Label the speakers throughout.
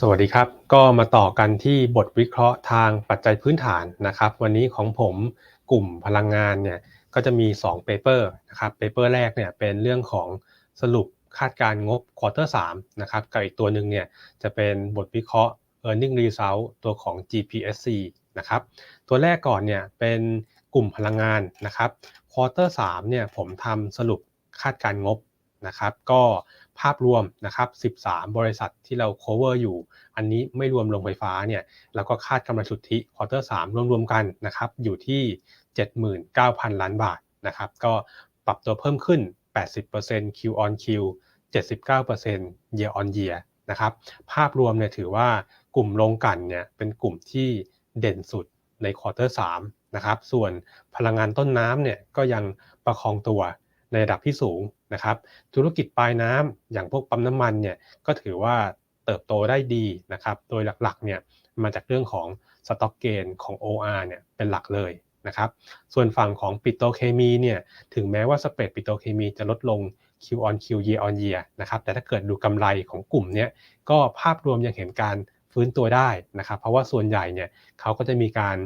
Speaker 1: สวัสดีครับ ก็มาต่อกันที่บทวิเคราะห์ทางปัจจัยพื้นฐานนะครับ วันนี้ของผมกลุ่มพลังงานเนี่ยก็จะมี2เปเปอร์นะครับเปเปอร์แรกเนี่ยเป็นเรื่องของสรุปคาดการงบควอเตอร์3นะครับกับอีกตัวหนึ่งเนี่ยจะเป็นบทวิเคราะห์ e a r n i n g result ตัวของ GPSC นะครับตัวแรกก่อนเนี่ยเป็นกลุ่มพลังงานนะครับควอเตอร์3เนี่ยผมทำสรุปคาดการงบ นะครับ ก็ภาพรวมนะครับ 13 บริษัทที่เรา cover อยู่ อันนี้ไม่รวมโรงไฟฟ้าเนี่ยแล้วก็คาดกำไรสุทธิควอเตอร์3รวมๆกันนะครับ อยู่ที่ 79,000 ล้านบาทนะครับ ก็ปรับตัวเพิ่มขึ้น 80% Q on Q 79% year on year นะครับ ภาพรวมเนี่ยถือว่ากลุ่มโรงกันเนี่ยเป็นกลุ่มที่เด่นสุดในควอเตอร์3นะครับ ส่วนพลังงานต้นน้ำเนี่ยก็ยังประคองตัวในระดับที่สูง นะครับธุรกิจปลายน้ำอย่างพวกปั๊มน้ำมันเนี่ยก็ถือว่าเติบโตได้ดีนะครับโดยหลักๆเนี่ยมาจากเรื่องของสต็อกเกนของ OR เนี่ยเป็นหลักเลยนะครับส่วนฝั่งของปิโตเคมีเนี่ยถึงแม้ว่าสเปรดปิโตเคมีจะลดลง Q on Q year on year นะครับแต่ถ้าเกิดดูกำไรของกลุ่มนี้ก็ภาพรวมยังเห็นการฟื้นตัวได้นะครับเพราะว่าส่วนใหญ่เนี่ยเขาก็จะมีการ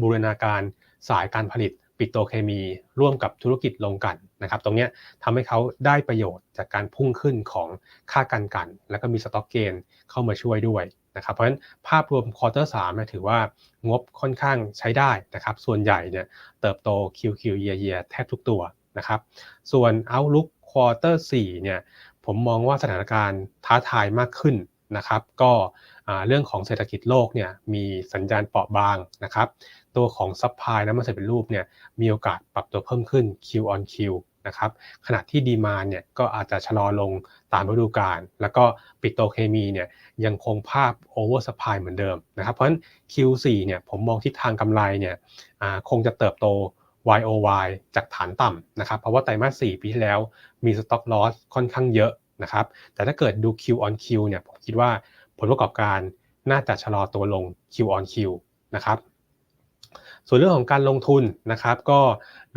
Speaker 1: บูรณาการสายการผลิต ปิโตเคมีร่วมกับธุรกิจโรงกันนะครับ ตรงนี้ทำให้เขาได้ประโยชน์จากการพุ่งขึ้นของค่าการกัน แล้วก็มีสต็อกเกนเข้ามาช่วยด้วยนะครับ เพราะฉะนั้นภาพรวมควอเตอร์สามถือว่างบค่อนข้างใช้ได้นะครับ ส่วนใหญ่เนี่ยเติบโต QQ year year แทบทุกตัวนะครับ ส่วน Outlook Quarter 4เนี่ยผมมองว่าสถานการณ์ท้าทายมากขึ้นนะครับ ก็เรื่องของเศรษฐกิจโลกเนี่ยมีสัญญาณเปราะบางนะครับ ตัวของซัพพลายน้ำมันเสร็จเป็นรูปเนี่ยมีโอกาสปรับตัวเพิ่มขึ้น Q on Q นะครับขณะที่ดีมาเนี่ยก็อาจจะชะลอลงตามฤดูกาลแล้วก็ปิโตเคมีเนี่ยยังคงภาพโอเวอร์สปายเหมือนเดิมนะครับเพราะฉะนั้น Q4 เนี่ยผมมองทิศทางกำไรเนี่ยคงจะเติบโต YOY จากฐานต่ำนะครับเพราะว่าไตรมาส 4 ปีที่แล้วมีสต็อกลอสค่อนข้างเยอะนะครับแต่ถ้าเกิดดู Q on Q เนี่ยผมคิดว่าผลประกอบการน่าจะชะลอตัวลง Q on Q นะครับ ส่วนเรื่องของการลงทุนนะครับก็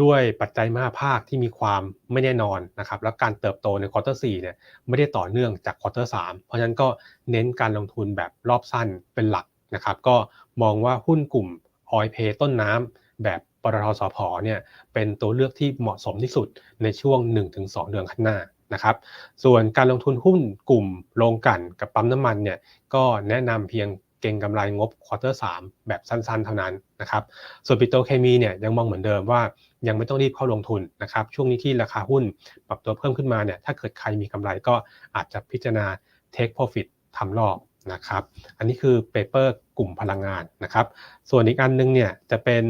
Speaker 1: ด้วยปัจจัยมาภาคที่มีความไม่แน่นอนนะครับแล้วการเติบโตในควอเตอร์4เนี่ยไม่ได้ต่อเนื่องจากควอเตอร์3เพราะฉะนั้นก็เน้นการลงทุนแบบรอบสั้นเป็นหลักนะครับก็มองว่าหุ้นกลุ่มออยเพต้นน้ำแบบปตทสพเนี่ยเป็นตัวเลือกที่เหมาะสมที่สุดในช่วง 1-2 เดือนข้างหน้านะครับส่วนการลงทุนหุ้นกลุ่มโรงกลั่นกับปั๊มน้ำมันเนี่ยก็แนะนำเพียง เก่งกำไรงบควอเตอร์สแบบสั้นๆ เท่านั้นนะครับ ส่วนปิโตเคมีเนี่ยยังมองเหมือนเดิมว่ายังไม่ต้องรีบเข้าลงทุนนะครับ ช่วงนี้ที่ราคาหุ้นปรับตัวเพิ่มขึ้นมาเนี่ยถ้าเกิดใครมีกำไรก็อาจจะพิจารณา take profit ทำรอบนะครับ อันนี้คือเปเปอร์กลุ่มพลังงานนะครับ ส่วนอีกอันนึงเนี่ยจะเป็น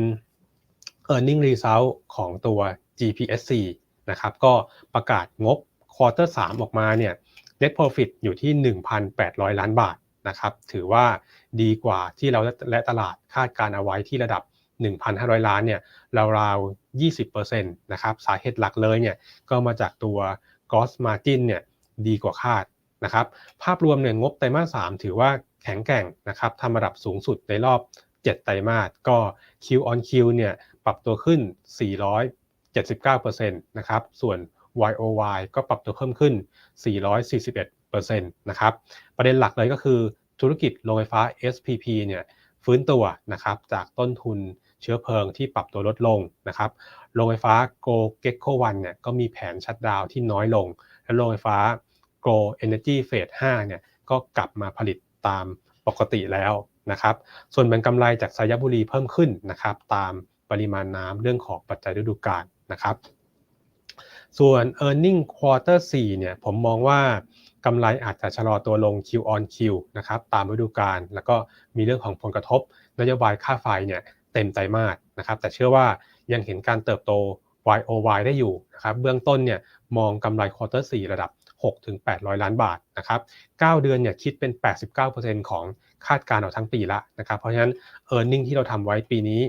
Speaker 1: e a r n i n g result ของตัว GPSC นะครับ ก็ประกาศงบควอเตอร์3ออกมาเนี่ย net profit อยู่ที่ 1,800 ล้านบาทนะครับ ถือว่า ดีกว่าที่เราและตลาดคาดการเอาไว้ที่ระดับ 1,500 ล้านเนี่ยราวๆ20%นะครับสาเหตุหลักเลยเนี่ยก็มาจากตัว gross margin เนี่ยดีกว่าคาดนะครับภาพรวมเนี่ยงบไตรมาส 3 ถือว่าแข็งแกร่งนะครับทำระดับสูงสุดในรอบ 7 ไตรมาสก็ Q on Q เนี่ยปรับตัวขึ้น 479%นะครับส่วน YOY ก็ปรับตัวเพิ่มขึ้น 441%นะครับประเด็นหลักเลยก็คือ ธุรกิจโรงไฟฟ้า SPP เนี่ยฟื้นตัวนะครับจากต้นทุนเชื้อเพลิงที่ปรับตัวลดลงนะครับโรงไฟฟ้า Go Gecko 1เนี่ยก็มีแผนชัดดาวที่น้อยลง และโรงไฟฟ้า Go Energy Phase 5เนี่ยก็กลับมาผลิตตามปกติแล้วนะครับ ส่วนแบ่งกำไรจากสายบุรีเพิ่มขึ้นนะครับ ตามปริมาณน้ำเรื่องของปัจจัยฤดูกาลนะครับ ส่วน e a r n i n g quarter 4เนี่ยผมมองว่า กำไรอาจจะชะลอตัวลง Q on Q นะครับตามฤดูกาลแล้วก็มีเรื่องของผลกระทบ นโยบายค่าไฟเนี่ยเต็มไตรมาสนะครับแต่เชื่อว่ายังเห็นการเติบโต YOY ได้อยู่นะครับเบื้องต้นเนี่ยมองกำไรควอเตอร์4ระดับ 6-800 ล้านบาทนะครับ9เดือนเนี่ยคิดเป็น 89%ของคาดการณ์เอาทั้งปีละนะครับเพราะฉะนั้น e a r n i n g ที่เราทำไว้ปีนี้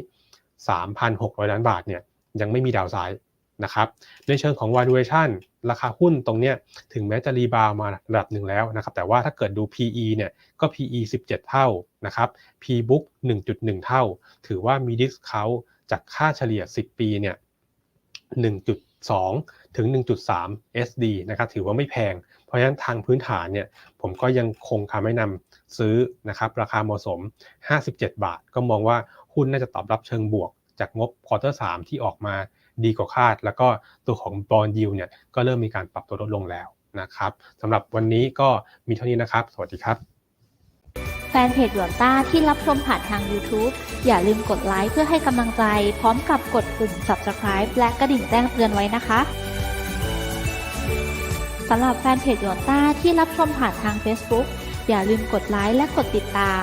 Speaker 1: 3,600 ล้านบาทเนี่ยยังไม่มีดาวไซด์ นะครับในเชิงของ valuation ราคาหุ้นตรงเนี้ยถึงแม้จะรีบาวมาระดับหนึ่งแล้วนะครับแต่ว่าถ้าเกิดดู PE เนี่ยก็ PE 17 เท่านะครับ P book 1.1 เท่า ถือว่ามี discount จากค่าเฉลี่ย 10 ปีเนี่ย1.2 ถึง 1.3 SD นะครับถือว่าไม่แพง เพราะฉะนั้นทางพื้นฐานเนี่ยผมก็ยังคงคำแนะนำซื้อนะครับราคาเหมาะสม 57 บาท ก็มองว่าหุ้นน่าจะตอบรับเชิงบวก จากงบควอเตอร์สที่ออกมาดีกว่าคาด แล้วก็ตัวของบอลยิวเนี่ยก็เริ่มมีการปรับตัวลดลงแล้วนะครับสำหรับวันนี้ก็มีเท่านี้นะครับ สวัสดีครับ
Speaker 2: แฟนเพจหยวนต้าที่รับชมผ่านทาง YouTube อย่าลืมกดไลค์เพื่อให้กำลังใจ พร้อมกับกดปุ่ม Subscribe และกระดิ่งแจ้งเตือนไว้นะคะสำหรับแฟนเพจหยวนต้าที่รับชมผ่านทาง Facebook อย่าลืมกดไลค์และกดติดตาม